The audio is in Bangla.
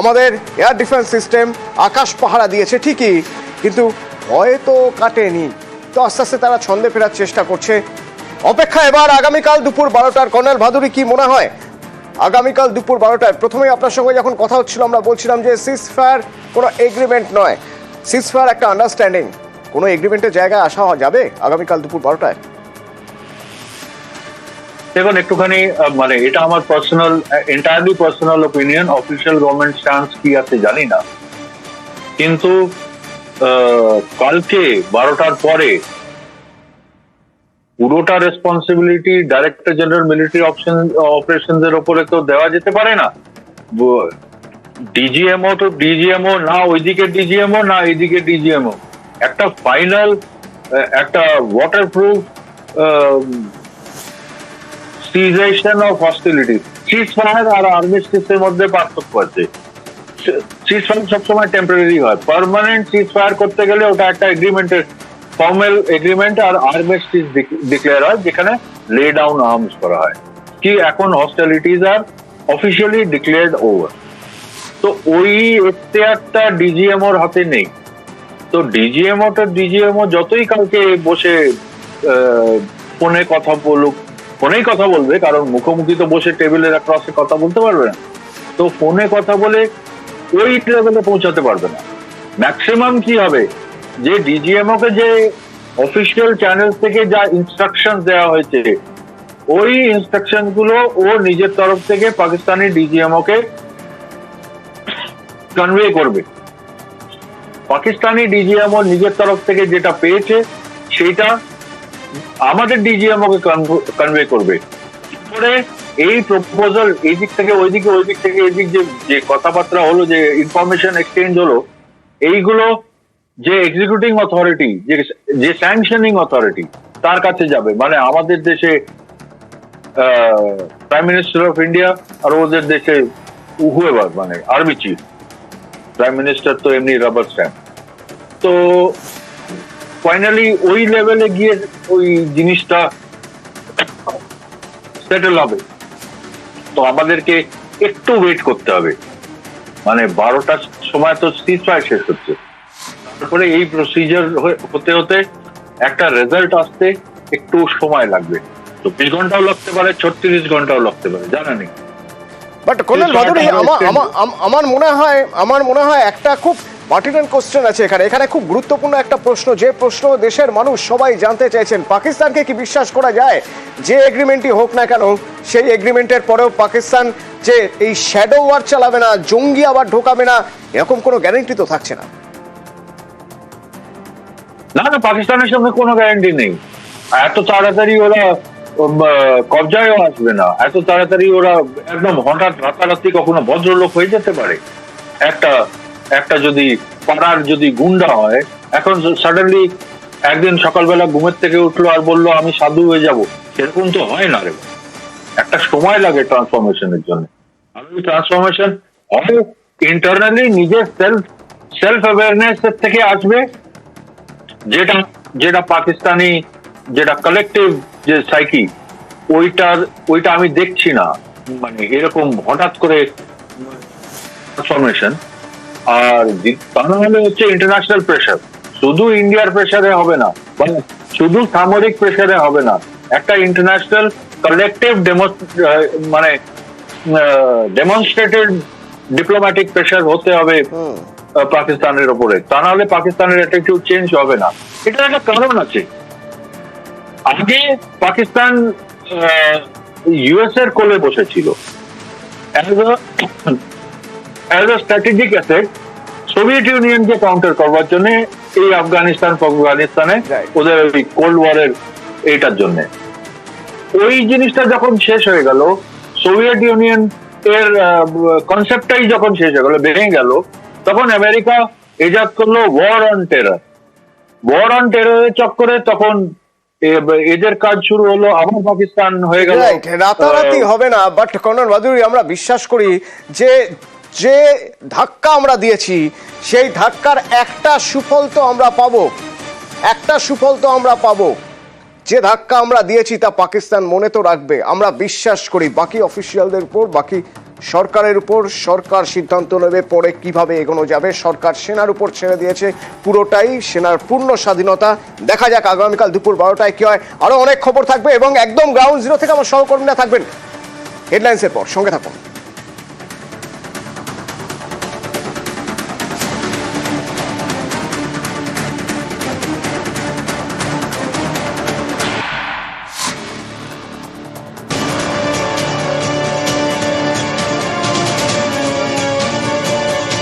আমাদের এয়ার ডিফেন্স সিস্টেম আকাশ পাহারা দিয়েছে, ঠিকই, কিন্তু হয়তো কাটেনি। তো আস্তে আস্তে তারা ছন্দে ফেরার চেষ্টা করছে। অপেক্ষা এবার আগামীকাল দুপুর বারোটার। কর্নেল ভাদুরী, কি মনে হয়? আগামীকাল দুপুর বারোটায়। প্রথমেই আপনার সঙ্গে যখন কথা হচ্ছিল, আমরা বলছিলাম যে সিজ ফায়ার কোনো এগ্রিমেন্ট নয়। সিজ ফায়ার একটা আন্ডারস্ট্যান্ডিং কোনো এগ্রিমেন্টের জায়গায় আসা যাবে আগামীকাল দুপুর বারোটায়? দেখুন, একটুখানি মানে এটা আমার personal entirely personal opinion official government stance কি আছে জানি না। কিন্তু কালকে বারোটার পরে পুরোটা responsibility director general military option operation এর উপরে তো দেওয়া যেতে পারে না। ডিজিএমও তো ডিজিএমও না ওইদিকে ডিজিএমও না এইদিকে ডিজিএমও একটা ফাইনাল একটা waterproof cessation of hostility ceasefire R armistice এর মধ্যে পার্থক্য আছে। সিজ ফায়ার সবসময় টেম্পোরারি হয়। পার্মানেন্ট সিজ ফায়ার করতে গেলে ওটা একটা এগ্রিমেন্টের ফর্মাল এগ্রিমেন্ট আর আর্মিস্টিস ডিক্লেয়ার হয়, যেখানে লে ডাউন আর্মস করা হয়। কি এখন হস্টিলিটিজ আর অফিসিয়ালি ডিক্লেয়ার্ড ওভার তো ওই এখতিয়ারটা ডিজিএমওর হাতে নেই। তো ডিজিএমও তো ডিজিএমও যতই কালকে বসে ফোনে কথা বলুক ফোনেই কথা বলবে, কারণ মুখোমুখি তো বসে টেবিলের অ্যাক্রসে কথা বলতে পারবে না। তো ফোনে কথা বলে ওই লেভেলে পৌঁছাতে পারবে না। ম্যাক্সিমাম কি হবে? যে ডিজিএমও কে যে অফিসিয়াল চ্যানেল থেকে যা ইনস্ট্রাকশন দেওয়া হয়েছে, ওই ইনস্ট্রাকশনগুলো ও নিজের তরফ থেকে পাকিস্তানি ডিজিএমও কে কনভে করবে। পাকিস্তানি ডিজিএমও নিজের তরফ থেকে যেটা পেয়েছে সেটা আমাদের ডিজি কে কনভে করবে। পরে এই প্রপোজাল এই দিক থেকে ওই দিকে ওই দিক থেকে এই দিক যে যে কথাবার্তা হলো, যে ইনফরমেশন এক্সচেঞ্জ হলো, এইগুলো যে এক্সিকিউটিং অথরিটি যে যে স্যাংশনিং অথরিটি তার কাছে যাবে। মানে আমাদের দেশে প্রাইম মিনিস্টার অফ ইন্ডিয়া আর ওদের দেশে হুয়েভার মানে আর্মি চিফ প্রাইম মিনিস্টার তো এমনি রাবার স্ট্যাম্প তো ফাইনালি ওই লেভেলে গিয়ে ওই জিনিসটা সেটেল হবে। তো আমাদেরকে একটু ওয়েট করতে হবে। মানে বারোটার সময় তো সিজ ফায়ার শেষ হচ্ছে। তারপরে এই প্রসিজার হতে হতে একটা রেজাল্ট আসতে একটু সময় লাগবে। চব্বিশ ঘন্টাও লাগতে পারে ছত্রিশ ঘন্টাও লাগতে পারে জানা নেই। বাট ভাদুরী আম- আমার মনে হয় আমার মনে হয় একটা খুব পার্টিনেন্ট কোশ্চেন আছে এখানে। এখানে খুব গুরুত্বপূর্ণ একটা প্রশ্ন, যে প্রশ্ন দেশের মানুষ সবাই জানতে চাইছেন পাকিস্তানকে কি বিশ্বাস করা যায়? যে এগ্রিমেন্টই হোক না কেন, সেই এগ্রিমেন্টের পরেও পাকিস্তান যে এই শ্যাডো ওয়ার চালাবে না, জঙ্গি আবার ঢোকাবে না, এরকম কোনো গ্যারেন্টি তো থাকছে না। না না, পাকিস্তানের সঙ্গে কোনো গ্যারান্টি নেই। এত তাড়াতাড়ি ওরা কবজায়ও আসবে না। এত তাড়াতাড়ি ওরা একদম হঠাৎ রাতারাতি কখনো ভদ্রলোক হয়ে যেতে পারে? একটা একটা যদি পাড়ার যদি গুন্ডা হয়, এখন সাডেনলি একদিন সকালবেলা ঘুমের থেকে উঠল আর বলল, আমি সাধু হয়ে যাব। সেরকম তো হয় না রে। একটা সময় লাগে ট্রান্সফরমেশনের জন্য। ওই ট্রান্সফরমেশন হয় ইন্টারনালি নিজের সেলফ সেলফ অ্যাওয়ারনেস থেকে আসবে। যেটা যেটা পাকিস্তানি, যেটা কালেকটিভ যে সাইকি ওইটার, ওইটা আমি দেখছি না। মানে এরকম হঠাৎ করে ট্রান্সফরমেশন আর তা না হলে হচ্ছে ইন্টারন্যাশনাল প্রেশার শুধু ইন্ডিয়ার প্রেশারে হবে না বা শুধু সামরিক প্রেশারে হবে না একটা ইন্টারন্যাশনাল কালেকটিভ মানে ডেমনস্ট্রেটেড ডিপ্লোম্যাটিক প্রেশার হতে হবে পাকিস্তানের ওপরে। তা না হলে পাকিস্তানের অ্যাটিটিউড চেঞ্জ হবে না। এটার একটা কারণ আছে। আগে পাকিস্তান ইউএস এর কোলে বসেছিল। As a strategic asset Soviet ইউনিয়নকে counter করবার জন্য এই আফগানিস্তান আফগানিস্তানে ওদের ওই কোল্ড ওয়ারের এইটার জন্য। ওই জিনিসটা যখন শেষ হয়ে গেল সোভিয়েত ইউনিয়ন এর কনসেপ্টটাই যখন শেষ হয়ে গেল ভেঙে গেল তখন আমেরিকা এজাদ করল war on terror war on টেররের চক্করে তখন এদের কাজ শুরু হলো আবার পাকিস্তান হয়ে গেল। রাতারাতি হবে না বাট কর্নেল ভাদুরী আমরা বিশ্বাস করি যে যে ধাক্কা আমরা দিয়েছি, সেই ধাক্কার একটা সুফল তো আমরা পাবো। একটা সুফল তো আমরা পাবো। যে ধাক্কা আমরা দিয়েছি, তা পাকিস্তান মনে তো রাখবে। আমরা বিশ্বাস করি, বাকি অফিসিয়ালদের উপর, বাকি সরকারের উপর, সরকার সিদ্ধান্ত নেবে, পরে কীভাবে এগোনো যাবে, সরকার সেনার উপর ছেড়ে দিয়েছে, পুরোটাই সেনার পূর্ণ স্বাধীনতা। দেখা যাক আগামীকাল দুপুর বারোটায় কি হয়। আরও অনেক খবর থাকবে এবং একদম গ্রাউন্ড জিরো থেকে আমার সহকর্মীরা থাকবেন। হেডলাইন্সের পর, সঙ্গে থাকুন।